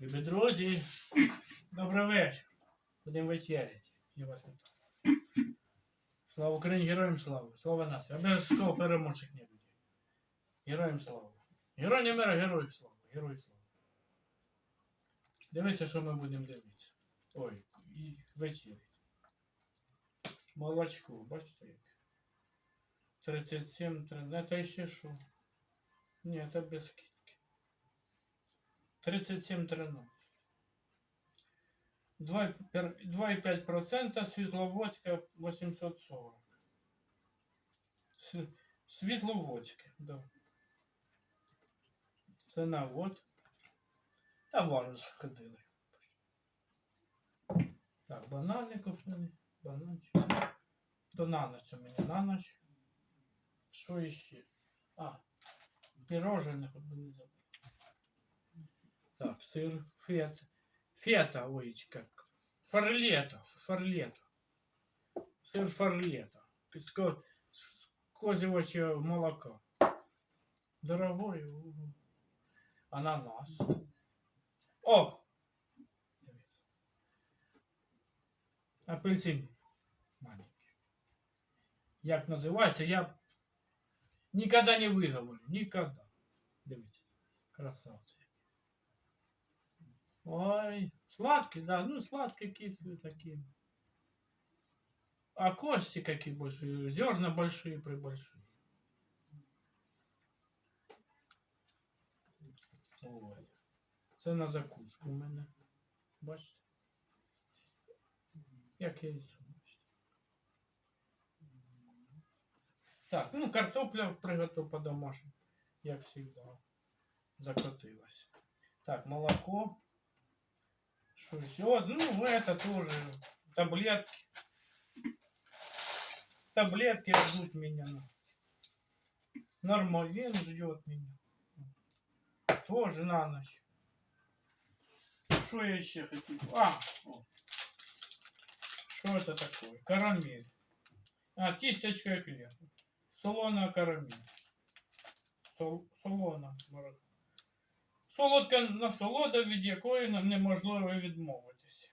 Любі друзі, добрий вечір. Будемо вечеряти. Я вас вітаю. Слава Україні, героям слава! Слава нації! Обов'язково переможчих не буде. Героям слава! Героям мира, героїв слава! Героїв слава! Дивіться, що ми будемо дивитися. Ой, і вечеряти. Молочко, бачите як? 37, 13, це ще що? Ні, це без 37,13. 2,5% Світловодська 840. Світловодське, да. Ціна вод. Та варус ходили. Так, банани купили. Бананчик. То на ночь у мене на ночь. Що іще? А, пирожених не забув. Так, сыр, фета. Фета, ой, как. Фарлета, фарлета. Сыр фарлета. С, ко- с козьего молока. Дорогой. угу. Ананас. О! Апельсин маленький. Як називається, я Никогда не выговорю. Никогда. Дивіться. Красавці. Ой, сладкий, да. Ну, сладкий кислый такие. А кости какие большие. Зерна большие, прибольшие. Ой. Це на закуску у мене. Бачите? Як яйцо. бачите. Так, ну картопля приготов по-домашнему, як всегда. Закотилась. Так, молоко. Что еще? Вот, ну, это тоже. Таблетки. Таблетки ждут меня. Нормалин ждет меня. Тоже на ночь. Что я еще хотел? А, что это такое? Карамель. А, кисточка эклер. Солона карамель. Сол, солона. мороз. Солодка насолода, від якої нам неможливо відмовитися.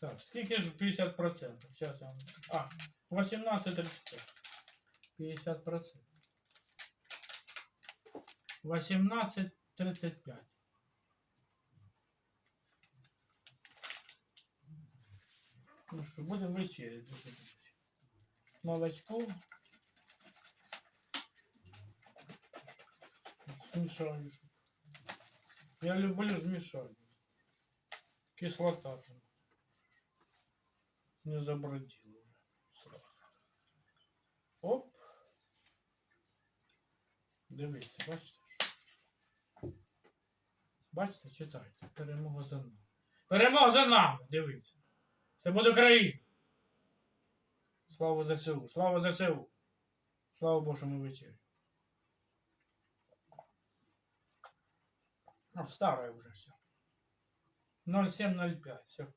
Так, скільки ж 50%? Сейчас я вам... А, 18,35. 50%. 18,35. Ну що, будемо вечеряти. Молочко. Смешаю. Я люблю змешать. Кислота там. Не забродила уже. Оп. Дивіться, бачите? Бачите, читайте. Перемога за нами. Перемога за нами! Дивіться. Це буде Україна. Слава ЗСУ! Слава ЗСУ! Слава Божому вечері. Ну, старое уже все. 0705. Все.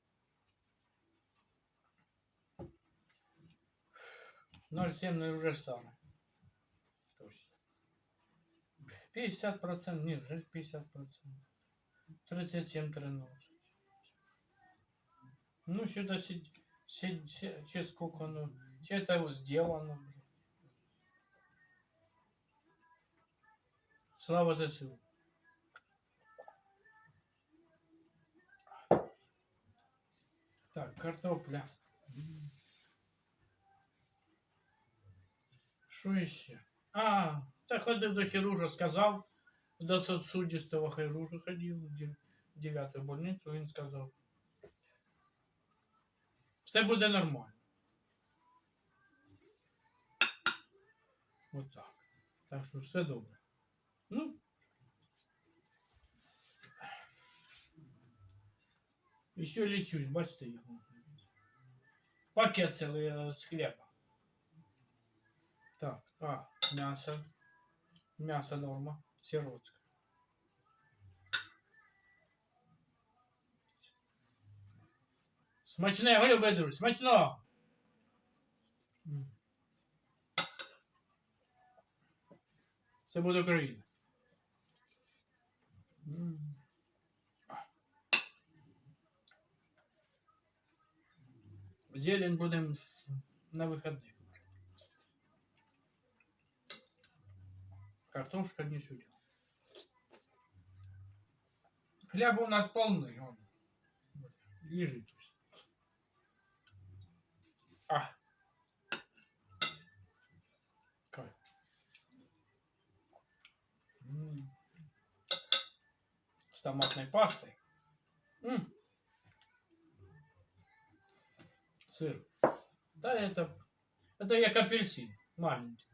07 уже старое. Точно. 50% ниже, 50%. 37 13. Ну, сюда сидит. Че сколько оно. Че это сделано, блин. Слава ЗСУ. Так, картопля. Що ще? А, та ходив до хірурга, сказав, до суддівського хірурга ходив, в дев- в дев'яту больницю, він сказав. Все буде нормально. От так. Так що все добре. І ще лічусь, бачите його. Пакет цілий е, з хліба. Так, а, м'ясо. М'ясо норма. Сиротське. Смачне, говорю, друзі, смачно! М. Це буде Україна. Зелень будем на выходных. Картошка не сюда. Хлеба у нас полный. Он лежит. А. М. С томатной пастой. М. Сыр. Да, это, это як апельсин. Маленький.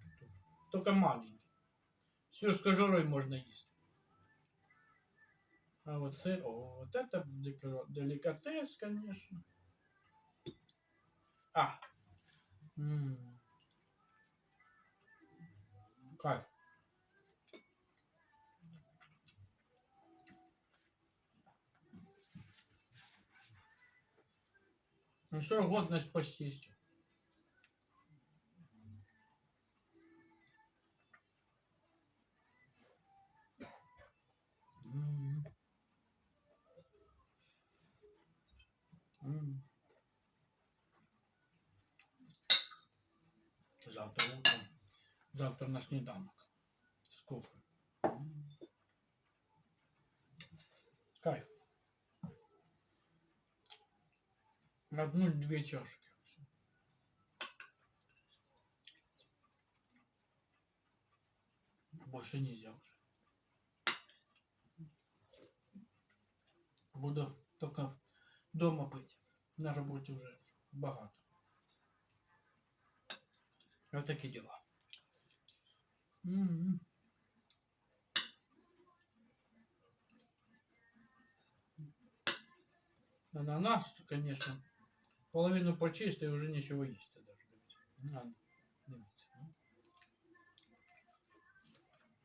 Только маленький. Все с кожурой можно есть. А вот сыр, о, вот это деликатес, конечно. А. М. Кайф. Ну что, годность. М. М. Завтра утром. Завтра на. З кофе. М. Кайф. Одну-две чашки. Больше нельзя уже. Буду только дома пить. На работе уже богато. Вот такие дела. М. Ананас, конечно, половину почистил, уже ничего есть. Даже, дивіться. На, дивіться,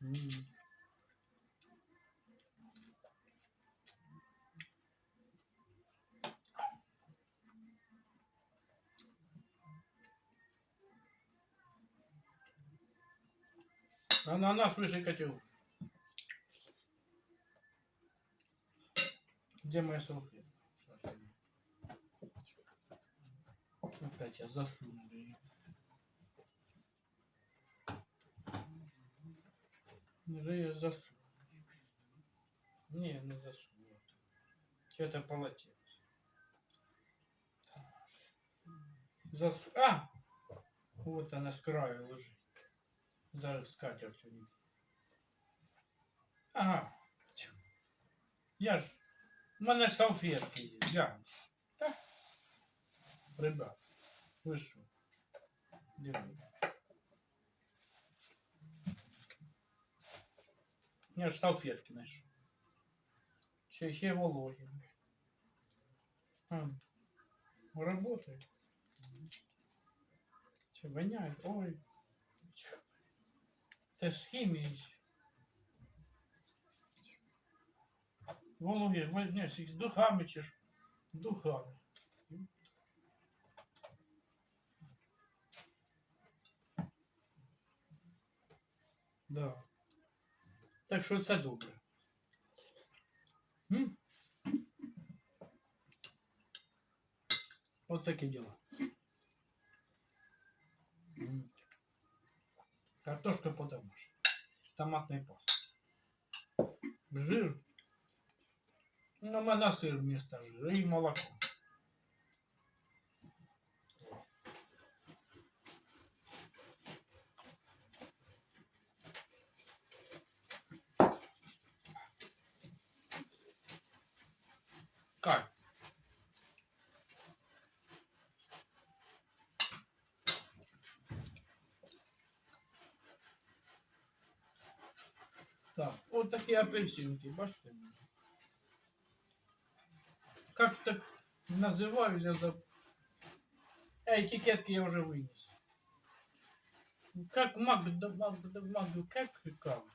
ну. Ананас котел. Где моя салфетка? Что ж я- Опять я засунул ее. Уже я засунул. Не, не засунул. Что-то полотенце. Зас... А! Вот она с краю лежит. Зараз скатерть у них. Ага. Я ж. У мене салфетки є. Я. Та. Ребят. Ви що? Диви. Я ж салфетки знайшов. Ще, ще вологі. А. Работает. Че, воняет? Ой. Тьфу. Це ж хімія. ще. Вологі, возьмеш їх з духами чи ж? Духами. Да. Так що це добре. М? От такі діла. Картошка по-домашнему. С томатной пастой. Жир. Ну, у мене сир вместо жира и молоко. Как? Так, вот такие апельсинки, бачите? Как так называют, я заб... А этикетки я уже вынес. Как маг, маг, маг, как как?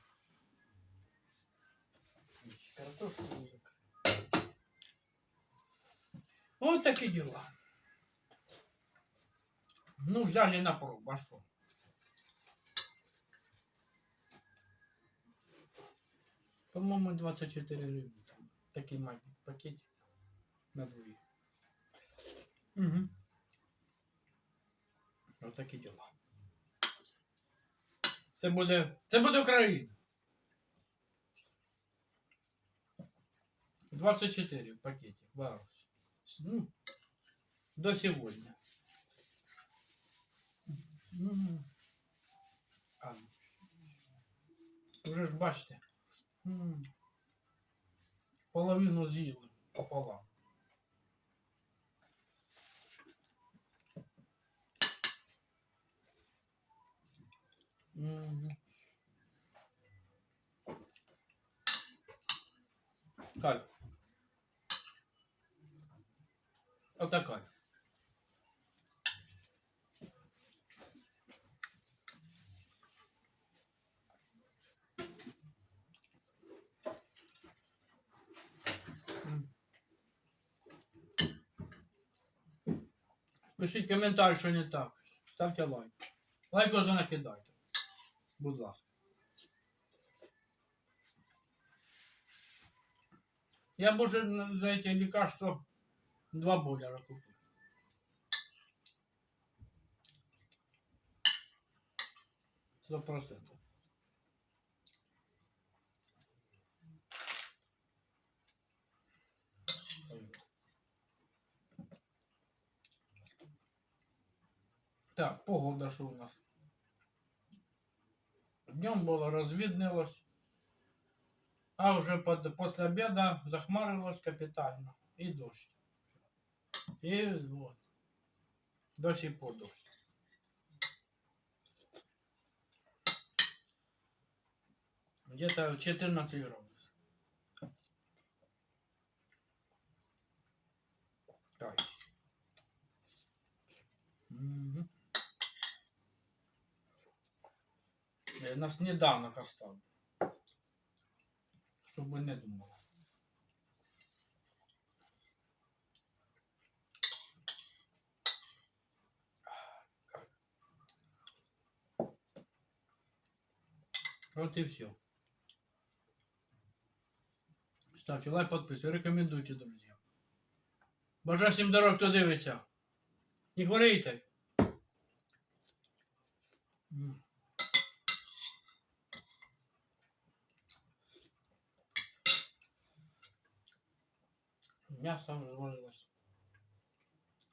Картошку Вот такие дела. Ну, взяли на пробу, а что? По-моему, 24 гривны. Там такий маленький пакетик на двоих. Угу. Отакі діла. Це буде. Це буде Україна. 24 в пакете. Варус. Ну, до сегодня. М. А, Уже ж бачите. М. Половину з'їли пополам. Мгм. М. Пишіть коментар, що не так. Ставте лайк. Лайк ось накидайте. Будь ласка. Я б уже на- за эти лекарства два бойлера купил. Сто процентов. Так, погода что у нас? Днем было развиднилось. А уже под, после обеда захмарилось капитально. И дождь. И вот. До сих пор дождь. Где-то 14 градусов. Так. Я на сніданок оставлю. Щоб ви не думали. Вот и все. Ставьте лайк, подписывайтесь, рекомендуйте, друзья. Бажаю всім дорог, хто дивиться. Не хворійте. М. Мясо развалилось.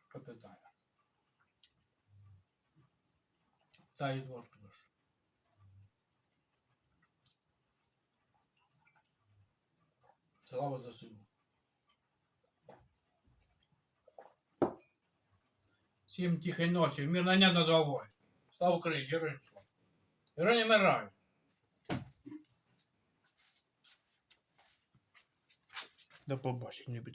Капитально. Та і ложку Слава за. Всім тихої ночі, мирно не над головою. Слава Україні, героям слава. Герої вмирають. До побачення, любі.